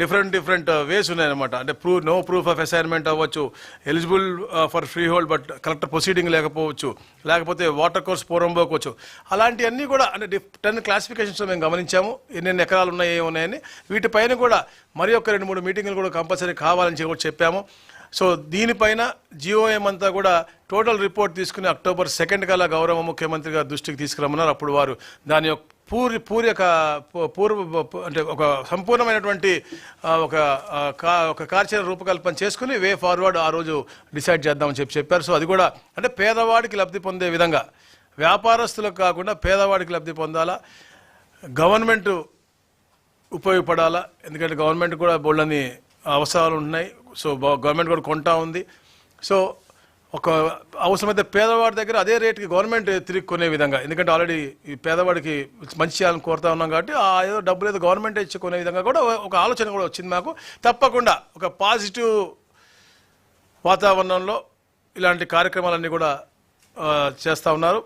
Different different ways ఉన్నాయన్నమాట. అంటే proof no proof of assignment అవ్వచ్చు. Eligible for free hold but collector proceeding లేకపోవచ్చు. లేకపోతే వాటర్ కోర్స్ పూర్వం పోవచ్చు అలాంటివన్నీ కూడా అంటే టెన్ క్లాసిఫికేషన్స్ మేము గమనించాము. ఎన్నెన్ని ఎకరాలు ఉన్నాయి ఏమి ఉన్నాయని. వీటిపైన కూడా మరి ఒక రెండు మూడు మీటింగ్లు కూడా కంపల్సరీ కావాలని చెప్పి కూడా చెప్పాము సో దీనిపైన జిఓఎం అంతా కూడా టోటల్ రిపోర్ట్ తీసుకుని అక్టోబర్ సెకండ్ కల్లా గౌరవ ముఖ్యమంత్రి గారి దృష్టికి తీసుకురమ్మన్నారు. అప్పుడు వారు దాని యొక్క పూరి పూరి పూ- పూర్వ అంటే ఒక సంపూర్ణమైనటువంటి ఒక ఒక కార్యాచరణ రూపకల్పన చేసుకుని వే ఫార్వర్డ్ ఆ రోజు డిసైడ్ చేద్దామని చెప్పి చెప్పారు. సో అది కూడా అంటే పేదవాడికి లబ్ధి పొందే విధంగా. వ్యాపారస్తులకు కాకుండా పేదవాడికి లబ్ధి పొందాలా. గవర్నమెంట్ ఉపయోగపడాలా. ఎందుకంటే గవర్నమెంట్ కూడా బోళ్ళని అవసరాలు ఉన్నాయి సో గవర్నమెంట్ కూడా కొంటా ఉంది. సో ఒక అవసరమైతే పేదవాడి దగ్గర అదే రేటుకి గవర్నమెంట్ తిరిగి కొనే విధంగా. ఎందుకంటే ఆల్రెడీ ఈ పేదవాడికి మంచి చేయాలని కోరుతా ఉన్నాం కాబట్టి ఆ ఏదో డబ్బులు ఏదో గవర్నమెంట్ ఇచ్చి కొనే విధంగా కూడా ఒక ఆలోచన కూడా వచ్చింది మాకు. తప్పకుండా ఒక పాజిటివ్ వాతావరణంలో ఇలాంటి కార్యక్రమాలన్నీ కూడా చేస్తూ ఉన్నారు.